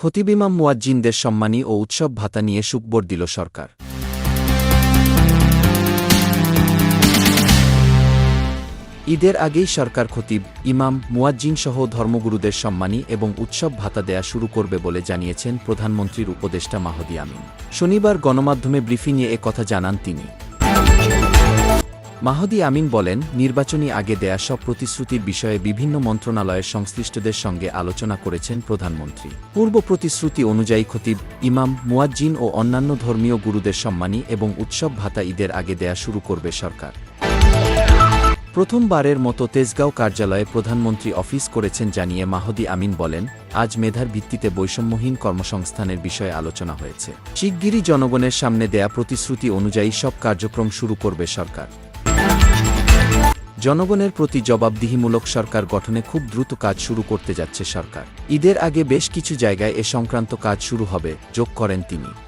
খতিব ইমাম মুয়াজ্জিনদের সম্মানী ও উৎসব ভাতা নিয়ে সুকবর দিল সরকার। ঈদের আগেই সরকার খতিব ইমাম মুয়াজ্জিন সহ ধর্মগুরুদের সম্মানী এবং উৎসব ভাতা দেয়া শুরু করবে বলে জানিয়েছেন প্রধানমন্ত্রীর উপদেষ্টা মাহদি আমিন। শনিবার গণমাধ্যমে ব্রিফিংয়ে কথা জানান তিনি। মাহদি আমিন বলেন, নির্বাচনী আগে দেয়া সব প্রতিশ্রুতির বিষয়ে বিভিন্ন মন্ত্রণালয়ের সংশ্লিষ্টদের সঙ্গে আলোচনা করেছেন প্রধানমন্ত্রী। পূর্ব প্রতিশ্রুতি অনুযায়ী খতিব, ইমাম, মুয়াজ্জিন ও অন্যান্য ধর্মীয় গুরুদের সম্মানী এবং উৎসব ভাতা ঈদের আগে দেয়া শুরু করবে সরকার। প্রথমবারের মতো তেজগাঁও কার্যালয়ে প্রধানমন্ত্রী অফিস করেছেন জানিয়ে মাহদি আমিন বলেন, আজ মেধার ভিত্তিতে বৈষম্যহীন কর্মসংস্থানের বিষয়ে আলোচনা হয়েছে। শিগগিরই জনগণের সামনে দেয়া প্রতিশ্রুতি অনুযায়ী সব কার্যক্রম শুরু করবে সরকার। জনগণের প্রতি জবাবদিহিমূলক সরকার গঠনে খুব দ্রুত কাজ শুরু করতে যাচ্ছে সরকার। ঈদের আগে বেশ কিছু জায়গায় এ সংক্রান্ত কাজ শুরু হবে, যোগ করেন তিনি।